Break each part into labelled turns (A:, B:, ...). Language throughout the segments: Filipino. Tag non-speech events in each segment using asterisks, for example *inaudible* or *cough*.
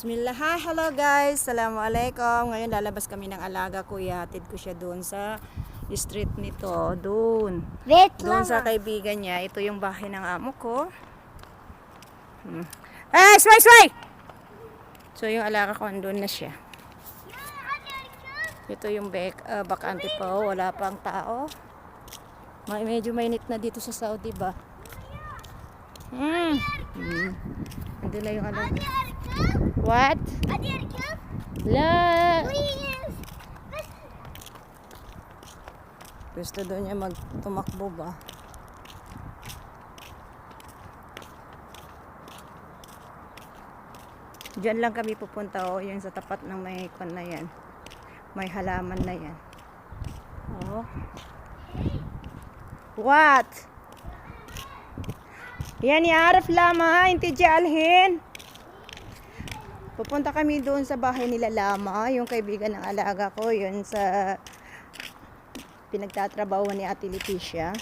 A: Bismillah. Hi, hello guys. Assalamualaikum. Ngayon lalabas kami ng alaga ko. Ihatid ko siya doon sa street nito. Doon.
B: Wait
A: Doon sa kaibigan niya. Ito yung bahay ng amo ko. Hmm. Eh, sway, sway! So yung alaga ko, andun na siya. Ito yung back, uh, bakante pa. Wala pang tao. May, medyo mainit na dito sa Saudi ba? Hmm. Andun na yung alaga. What? La! Gusto doon niya magtumakbo ba? Diyan lang kami pupunta o yun sa tapat ng may kon na yan. May halaman na yan. Oh. What? Yan yaraf lama, inti alhin. Pupunta kami doon sa bahay nila Lama, yung kaibigan ng alaga ko, yun sa pinagtatrabaho ni Ate Leticia.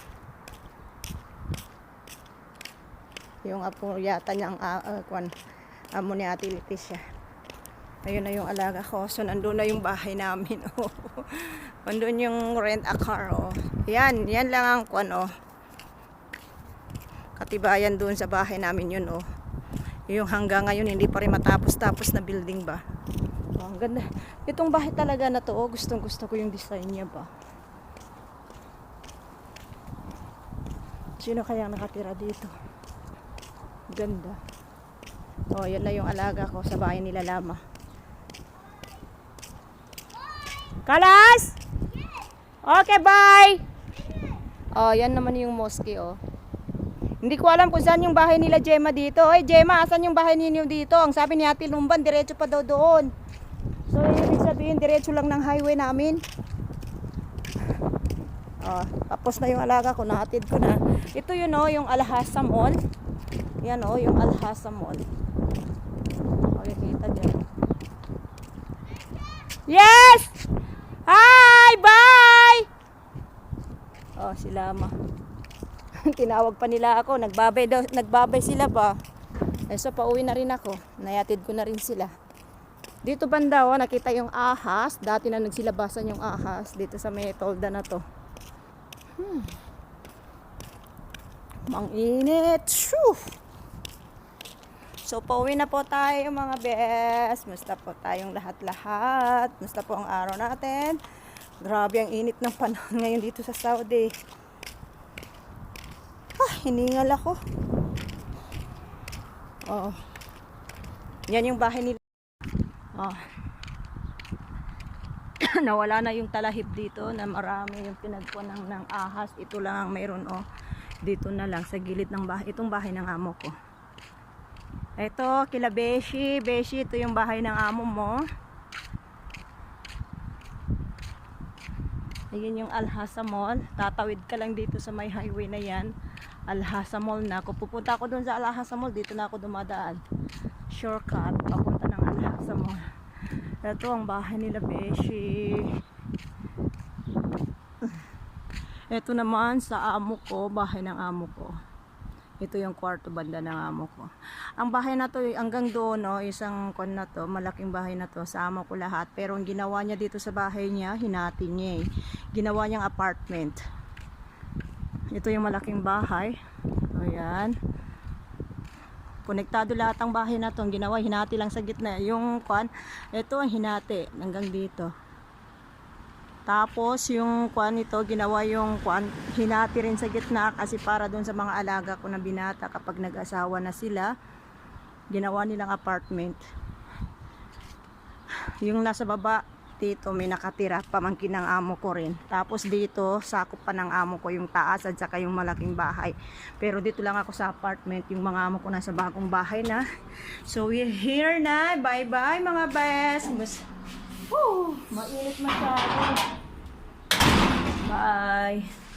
A: Yung apo yata niyang uh, kwan, amo ni Ate Leticia. Ayun na yung alaga ko. So, nandun na yung bahay namin. *laughs* Oh. nandun yung rent a car. Oh. Yan, yan lang ang kwan. Oh. Katibayan doon sa bahay namin yun. Oh. Yung hanggang ngayon hindi pa rin matapos-tapos na building ba. Oh, ang ganda. Itong bahay talaga na to, oh, gustong gusto ko yung design niya ba. Sino kaya nakatira dito? Ganda. Oh, yan na yung alaga ko sa bahay nila Lama. Kalas! Okay, bye! Oh, yan naman yung mosque, oh. Hindi ko alam kung saan yung bahay nila Gemma dito. Ay, Gemma, asan yung bahay ninyo dito? Ang sabi ni Ate Lumban, diretso pa daw doon. So, ibig sabihin, diretso lang ng highway namin. Oh, tapos na yung alaga ko, nahatid ko na. Ito yun oh, yung Alhasa Mall. Yan oh, yung Alhasa Mall. Makikita dyan. Yes! Hi! Bye! Oh, si Lama. *laughs* Tinawag pa nila ako. Nagbabay, daw, nagbabay sila pa. Eh, so, pauwi na rin ako. Nayatid ko na rin sila. Dito banda, oh, nakita yung ahas. Dati na nagsilabasan yung ahas. Dito sa may tolda na to. Hmm. Mang init. So, pauwi na po tayo mga bes. Musta po tayong lahat-lahat. Musta po ang araw natin. Grabe ang init ng panahon ngayon dito sa Saudi. Hiningal ako. Oo. Yan yung bahay nila. Oh. *clears throat* Nawala na yung talahib dito na marami yung pinagpunan ng ahas. Ito lang ang mayroon oh. Dito na lang sa gilid ng bahay. Itong bahay ng amo ko. Ito, kila Beshi. Beshi, ito yung bahay ng amo mo. Ayan yung Alhasa Mall. Tatawid ka lang dito sa may highway na yan. Alhasa Mall na. Kung pupunta ako dun sa Alhasa Mall, dito na ako dumadaan. Shortcut, papunta ng Alhasa Mall. Ito ang bahay nila, Beshi. Ito naman sa amo ko, bahay ng amo ko. Ito yung kwarto banda ng amo ko. Ang bahay na to, hanggang doon, no, isang kon na to, malaking bahay na to, sa amo ko lahat. Pero ang ginawa niya dito sa bahay niya, hinati niya eh. Ginawa niyang apartment. Ito yung malaking bahay. Ayan. Konektado lahat ang bahay na to. Ginawa, hinati lang sa gitna. Yung kwan, ito ang hinati hanggang dito. Tapos yung kwan nito, ginawa yung kwan, hinati rin sa gitna kasi para doon sa mga alaga ko na binata kapag nag-asawa na sila, ginawa nilang apartment. Yung nasa baba, dito may nakatira, pamangkin ng amo ko rin. Tapos dito, sakop pa ng amo ko yung taas at saka yung malaking bahay. Pero dito lang ako sa apartment, yung mga amo ko nasa bagong bahay na. So we're here na. Bye-bye mga best. Mas Woo! Mainit masyado. Bye.